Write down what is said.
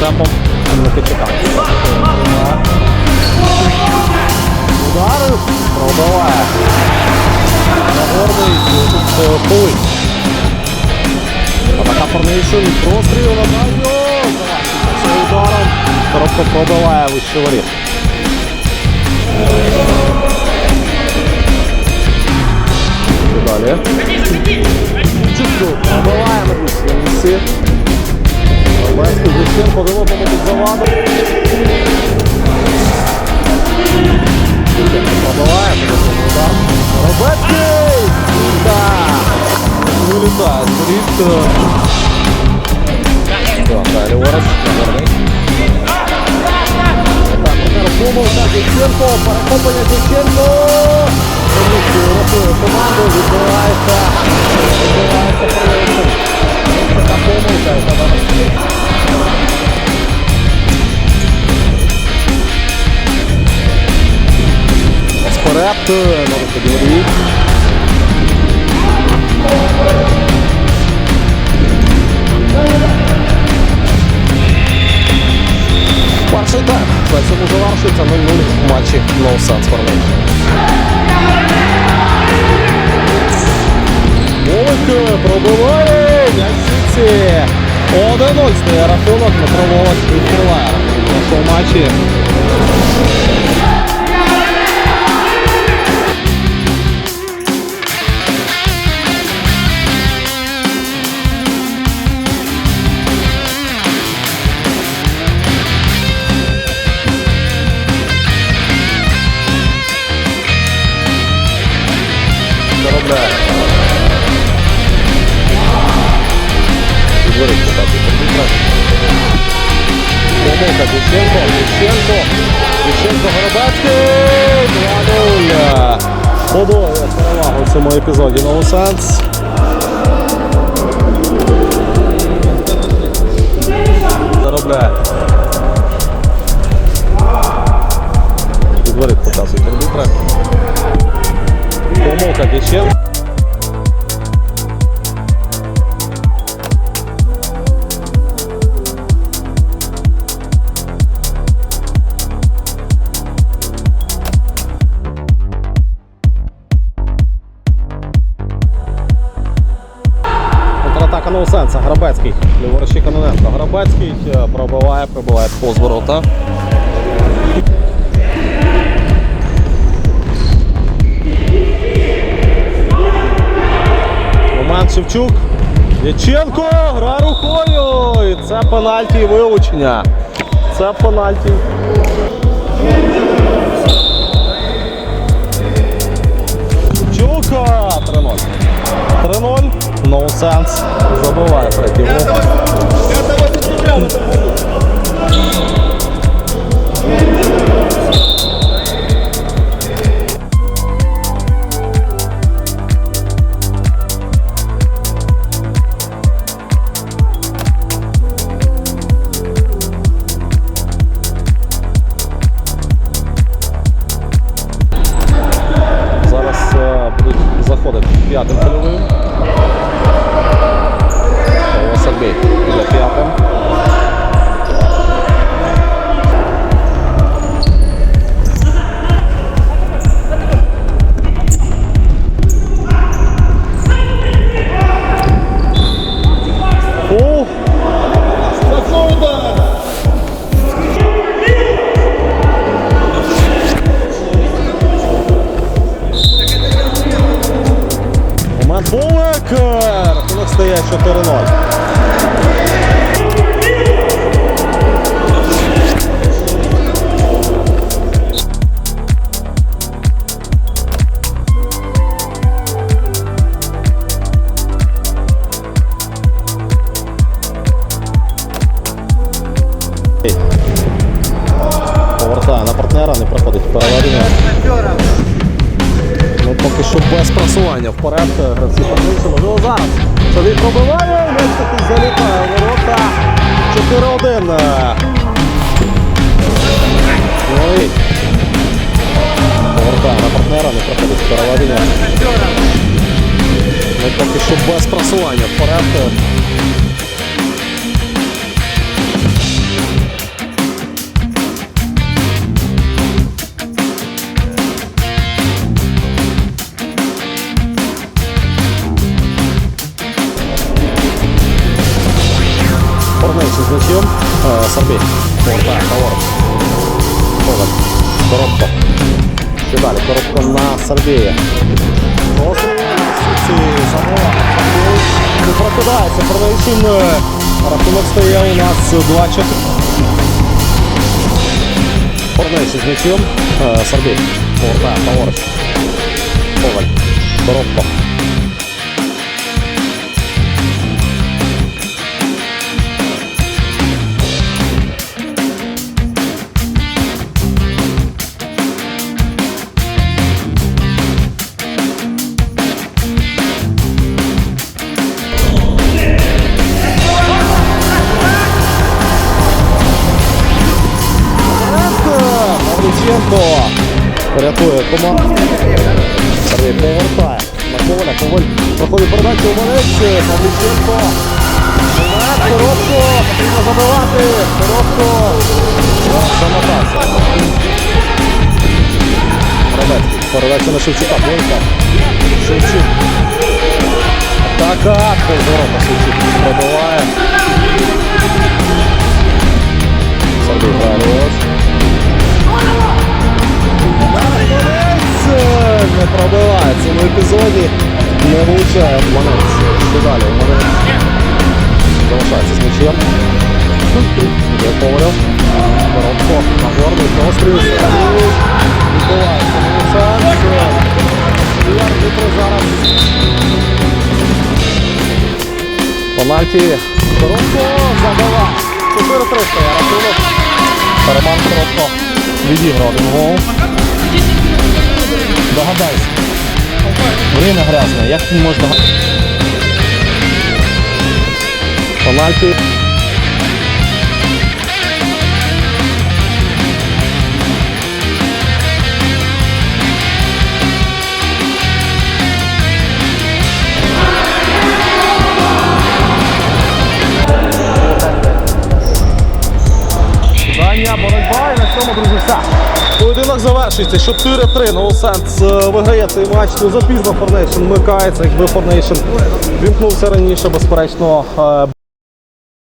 темпом Микичака. Удар пробиває. Нагорний тут Пулик. Атака Форнейшн, простріл на дальню. Завершиться ударом. Коробка пробиває вище воріт. Далі. Чутку пробиває на місці. Олеський Зиченко вилопами під заваду. Пробиває, потім удар. Робецький! Так! Вилітає з воріт. Так, далі Орес, Нагорний. Так, тепер помилка Дяченко, перехоплення Дяченко. Комісію рятує команду, відбувається. Відбувається проєкт. Така помилка, яка зараз. Вперед, може поділити. Перший тайм. На цьому завершується 0-0 в матчі No Sense Formation. Волик пробиває м'яч 1-0 стає рахунок. Дмитро Волик відкриває рахунок матчі. Помилка Дяченко, Дяченко, Дяченко Горобецький, 2-0. Подвоює перевагу в цьому епізоді Новосенс. Заробляє. Підворить показує арбітра. Помилка Дяченко. Контратака Ноусенса. Грабецький. Ліворучі Каноненко. Грабецький е, пробиває, пробиває повз ворота. Момент Шевчук. Яченко гра рукою. І це пенальті вилучення. Це пенальті. Шевчук 3-0. 3-0. No sense. Забиває третій гол. 4-0. Повертає на партнера, не проходить переведення. Поки що без просування вперед. Гравці подивилися, можливо зараз. Собі пробиває, таки залітає ворота. 4-1. Ну і на партнера, не проходить переведення. Поки що без просування вперед. Е, Сарбій. Повертає, праворуч. Коваль. Коробко. Ще далі. Коробко на Сарбія. Ці замова. Не прокидається. Форнейшн. Е, Рахунок стає у нас 2-4. Форнейшн з м'ячем. Е, Сарбій. Повертає, праворуч. Коваль. Коробко. Рятує команду. Повертає. На Коваля. Коваль проходить передачу у Малець. Павліченко. Коробко. Потрібно забивати. Коробко. Замотався. Рабецький. Передача на Шевчука. Бойка. Шевчук. Атака. Поворота Шевчук. Пробиває. Цьому епізоді. Не влучає Монець. Що далі? Монець залишається з м'ячем. Є Ковалев. Коробко на постріл. Сергій. Відбувається. Ну, шанс. І арбітри зараз. Пенальті. Коробко забиває. 4-3 стає рахунок. Роман Коробко відіграв гол. Догадайся. Время грязне, як можна. Пенальті. Боротьба і на цьому, друзі, все. Поєдинок завершується 4-3. Ноусенс виграє цей матч. Ну, запізно Форнейшн вмикається, якби Форнейшн вімкнувся раніше, безперечно. е,